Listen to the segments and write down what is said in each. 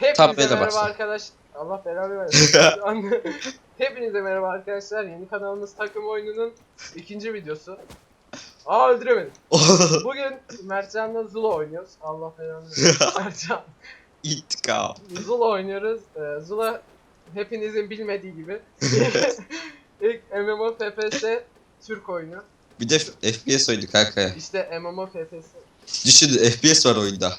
Hepinize Tabela merhaba başla. arkadaş. Allah belanı versin. Hepinize merhaba arkadaşlar. Yeni kanalımız takım oyununun ikinci videosu. Aa öldüremedim. Bugün Mertcan'la Zula oynuyoruz. Allah belanı versin. Mertcan. İntikam. Zula oynuyoruz. Ee, Zula hepinizin bilmediği gibi. İlk MMO FPS Türk oyunu. Bir de FPS oyunu kanka. İşte MMO FPS. Düşün FPS var oyunda.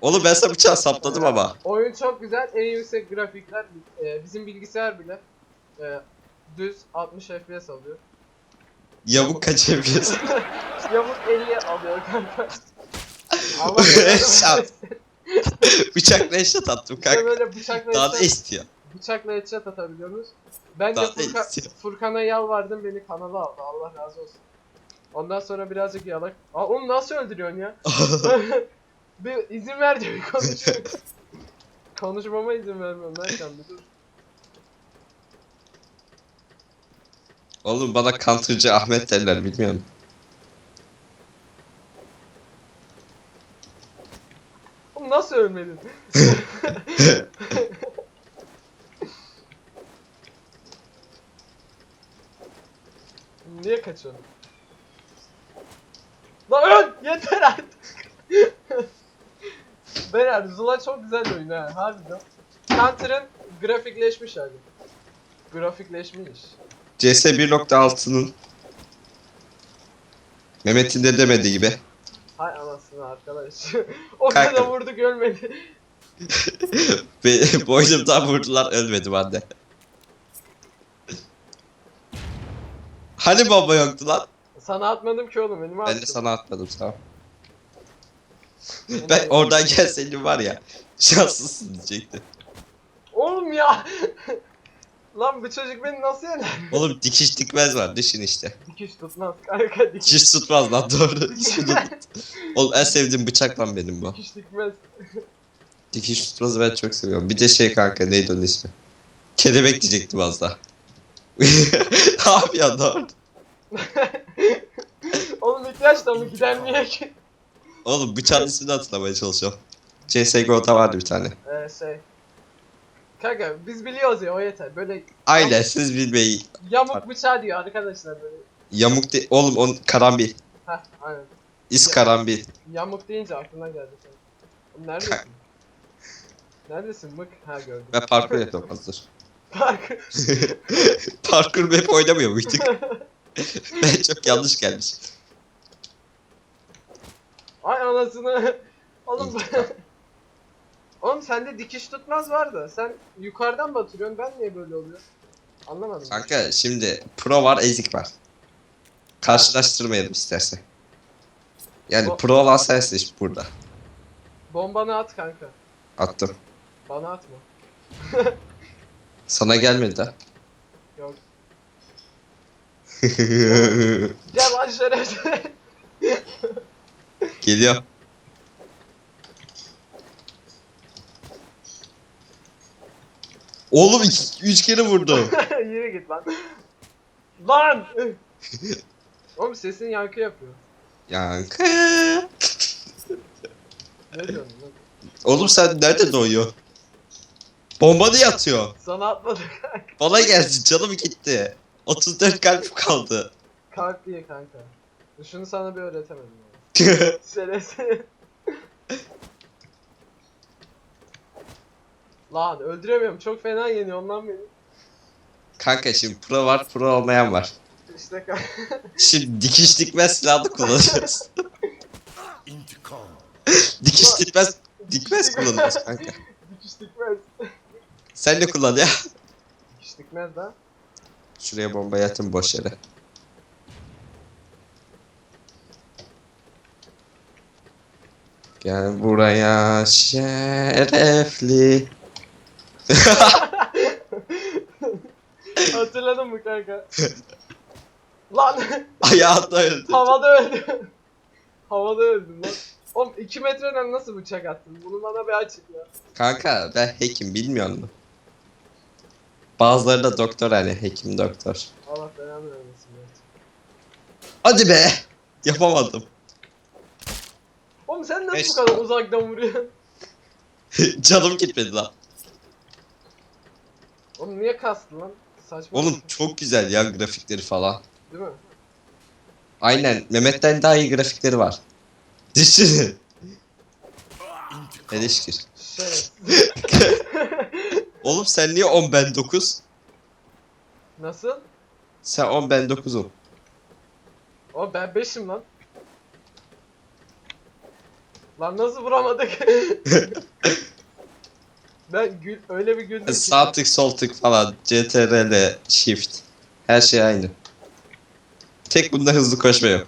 Oğlum ben sana bıçağı sapladım ama. Oyun çok güzel. En yüksek grafikler. Ee, bizim bilgisayar bile e, düz 60 FPS alıyor. Yamuk kaç FPS? Yamuk 50'ye alıyor kanka. Headshot. Bıçakla eşat attım kanka. böyle bıçakla Daha da headshot, istiyor. bıçakla headshot atabiliyorsunuz. Ben de Daha da Furka- istiyor. Furkan'a yalvardım beni kanala aldı. Allah razı olsun. Ondan sonra birazcık yalak. Aa onu nasıl öldürüyorsun ya? bir izin ver diyor bir konuşayım. Konuşmama izin vermiyorum Mertcan bir dur. Oğlum bana counter'cı Ahmet derler bilmiyorum. Oğlum nasıl ölmedin? Niye kaçıyorsun? Lan öl! Yeter artık! Beyler Zula çok güzel oyun ha harbiden. Counter'ın grafikleşmiş hali. Grafikleşmiş. CS 1.6'nın Mehmet'in de demediği gibi. Hay anasını arkadaş. o Kanka. kadar vurduk ölmedi. Ve boynumdan vurdular ölmedim anne. Hani bomba yoktu lan? Sana atmadım ki oğlum önüme Ben de sana atmadım tamam. Ben oradan gelseydin var ya şanslısın diyecekti. Oğlum ya! Lan bu çocuk beni nasıl yener? Oğlum dikiş dikmez var düşün işte. Dikiş tutmaz kanka dikiş, Dikiş tutmaz lan doğru. Oğlum en sevdiğim bıçak lan benim bu. dikiş dikmez. Dikiş tutmazı ben çok seviyorum. Bir de şey kanka neydi onun ismi? Kelebek diyecektim az daha. ne yapıyorsun doğru? Oğlum ihtiyaç da mı gidermiyor ki? Oğlum bıçağın ismini hatırlamaya çalışıyorum. CSGO'da vardı bir tane. Ee şey... Kanka biz biliyoruz ya o yeter. Böyle Aynen siz bilmeyi. yamuk bıçağı diyor arkadaşlar böyle. Yamuk de oğlum on karambil. Heh aynen. İs karambil. Yamuk deyince aklına geldi senin. Oğlum neredesin? Neredesin mık? Ha gördüm. Ben parkur yapıyorum hazır. Parkur. parkur map oynamıyor muyduk? ben çok yanlış gelmiş. Ay anasını. Oğlum. Oğlum sende dikiş tutmaz vardı. Sen yukarıdan batırıyorsun. Ben niye böyle oluyor? Anlamadım. Kanka şimdi pro var ezik var. Karşılaştırmayalım istersen. Yani O- pro olan sensin işte burada. Bombanı at kanka. Attım. Bana atma. Sana gelmedi de. Lan şerefsiz. Geliyor. Oğlum iki, üç kere vurdum. Yürü git lan. Lan! Oğlum sesin yankı yapıyor. Yankı. Ne diyorsun lan? Oğlum sen nerede doğuyor? Bomba niye atıyor? Sana atmadı. Bana geldi canım gitti. 34 kalp kaldı. Kalp diye kanka. Şunu sana bir öğretemedim ya. Şerefsiz. Lan öldüremiyorum. Çok fena yeniyor ondan beni. Kanka şimdi pro var pro olmayan var. İşte kanka. Şimdi dikiş dikmez silahını kullanacağız. dikiş dikmez dikmez kullanacağız kanka. Dikiş dikmez. Sen de kullan ya. Dikiş dikmez lan. Şuraya bombayı atın boş yere. Gel buraya şerefli. Hatırladın mı kanka? Lan Ayağında öldü. havada öldüm. havada öldüm lan. Oğlum 2 metreden nasıl bıçak attın? Bunu bana bir açık ya. Kanka ben hekim bilmiyor musun? Bazıları da doktor hani hekim doktor. Allah belanı vermesin. Hadi be. Yapamadım. Oğlum Oğlum sen nasıl Beş- bu kadar uzaktan vuruyorsun? Canım gitmedi lan. Oğlum niye kastın lan? Saçma. Oğlum çok güzel ya grafikleri falan. Değil mi? Aynen Mehmet'ten daha iyi grafikleri var. Düşünün. Eleşkir. Şerefsiz. Oğlum sen niye 10 ben 9? Nasıl? Sen 10 ben 9'um. O ben 5'im lan. Lan nasıl vuramadık? ben gül öyle bir güldüm ki. Sağ tık sol tık falan. CTRL shift. Her şey aynı. Tek bunda hızlı koşma yok.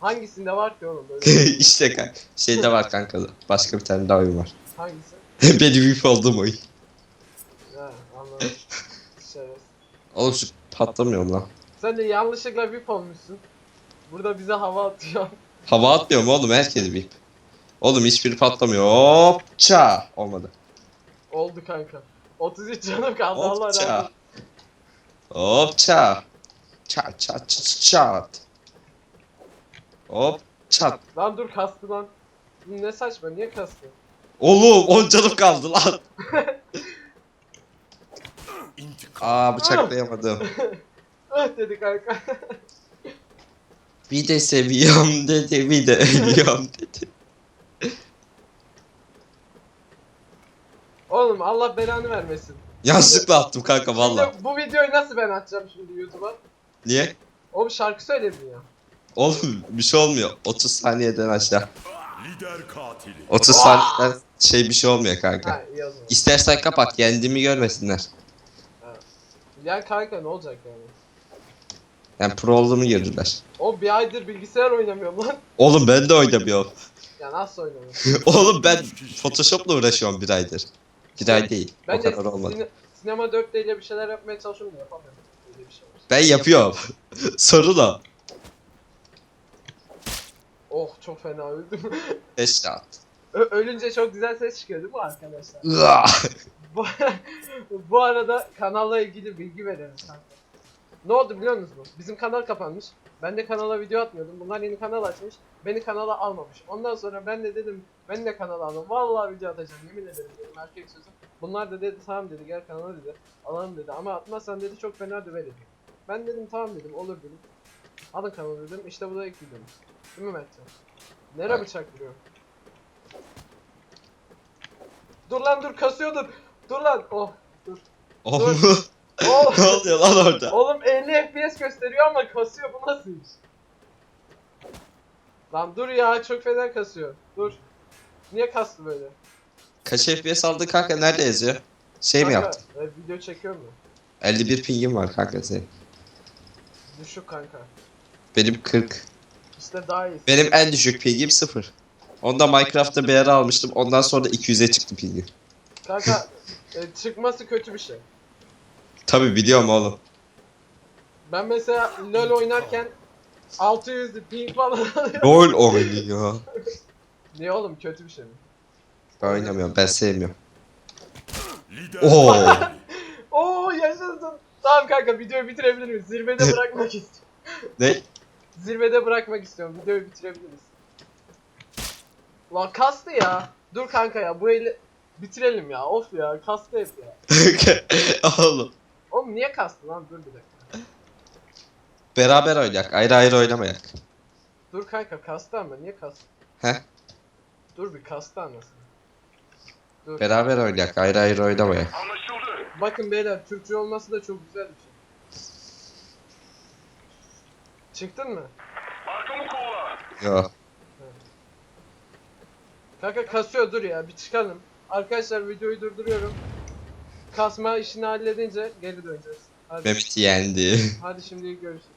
Hangisinde var ki oğlum böyle? işte kanka. Şeyde var kanka. Başka bir tane daha oyun var. Hangisi? Benim VIP olduğum oyun. Şerefsiz. Oğlum şu patlamıyor mu lan? Sen de yanlışlıkla VIP olmuşsun. Burada bize hava atıyor. Hava atmıyor mu oğlum? Herkes VIP. Oğlum hiçbiri patlamıyor. Hopça. Olmadı. Oldu kanka. 33 canım kaldı Allah razı Hopça. olsun. Hopça. Çat çat çat çat. Hop çat. Lan dur kastı lan. Ne saçma niye kastı? Oğlum 10 canım kaldı lan. Aa bıçaklayamadım. Ah dedi kanka. Bir de seviyorum dedi, bir de ölüyorum dedi. Oğlum Allah belanı vermesin. Yanlışlıkla attım kanka valla. Şimdi bu videoyu nasıl ben atacağım şimdi YouTube'a? Niye? Oğlum şarkı söyledin ya. Oğlum bir şey olmuyor. 30 saniyeden aşağı. Lider katili. 30 saniyeden şey bir şey olmuyor kanka. Ha iyi o zaman. İstersen kapat kendimi görmesinler. Yani kanka ne olacak yani? Yani pro olduğumu gördüler. O bir aydır bilgisayar oynamıyorum lan. Oğlum ben de oynamıyorum. Ya nasıl oynamıyorum? Oğlum ben Photoshop'la uğraşıyorum bir aydır. Bir ay değil. Ben o de kadar olmadı. sine- sinema 4D ile bir şeyler yapmaya çalışıyorum da yapamıyorum. Öyle bir şey var. Ben yapıyorum. Sorun o. Oh çok fena öldüm. Headshot. Ö- ölünce çok güzel ses çıkıyor değil mi arkadaşlar? Bu, bu arada kanalla ilgili bilgi verelim kanka. Ne oldu biliyor musunuz? Bizim kanal kapanmış. Ben de kanala video atmıyordum. Bunlar yeni kanal açmış. Beni kanala almamış. Ondan sonra ben de dedim ben de kanala aldım. Vallahi video atacağım yemin ederim dedim erkek sözü. Bunlar da dedi tamam dedi gel kanala dedi. Alalım dedi ama atmazsan dedi çok fena döver dedi. Ben dedim tamam dedim olur dedim. Alın kanalı dedim. İşte bu da ilk videomuz. Değil mi Mertcan? Nere Evet. bıçak vuruyor? Dur lan dur kasıyordun. Dur lan. Oh. Dur. Oğlum Oh. ne oluyor lan orada? Oğlum 50 FPS gösteriyor ama kasıyor bu nasıl iş? Lan dur ya çok fena kasıyor. Dur. Niye kastı böyle? Kaç FPS aldın kanka nerede yazıyor? Şey mi Kanka, yaptın? e, video çekiyor mu? 51 pingim var kanka senin. Düşük kanka. Benim 40. İşte daha iyi. Benim en düşük pingim 0. Onda Minecraft'ta bir ara almıştım. Ondan sonra 200'e çıktı pingim. Kanka e, çıkması kötü bir şey. Tabi biliyorum oğlum. Ben mesela LoL oynarken 600 ping falan alıyorum. LOL oynuyor. Niye oğlum kötü bir şey mi? Ben oynamıyorum. Ben sevmiyorum. Oo. Oo yaşasın. Tamam kanka videoyu bitirebilir miyiz? Zirvede bırakmak istiyorum. ne? Zirvede bırakmak istiyorum. Videoyu bitirebiliriz. Lan kastı ya. Dur kanka ya bu eli bitirelim ya. Of ya kastı hep ya. oğlum. Oğlum niye kastı lan? Dur bir dakika. Beraber oynayak. Ayrı ayrı oynamayak. Dur kanka kastı ama niye kastı? He? Dur bir kastı anlasın. Dur. Beraber oynayak. Ayrı ayrı oynamayak. Anlaşıldı. Bakın beyler Türkçe olması da çok güzel bir şey. Çıktın mı? Arkamı kolla. Yo. Kanka kasıyor dur ya bir çıkalım. Arkadaşlar videoyu durduruyorum. Kasma işini halledince geri döneceğiz. Hadi, Mehmet yendi. hadi şimdi görüşürüz.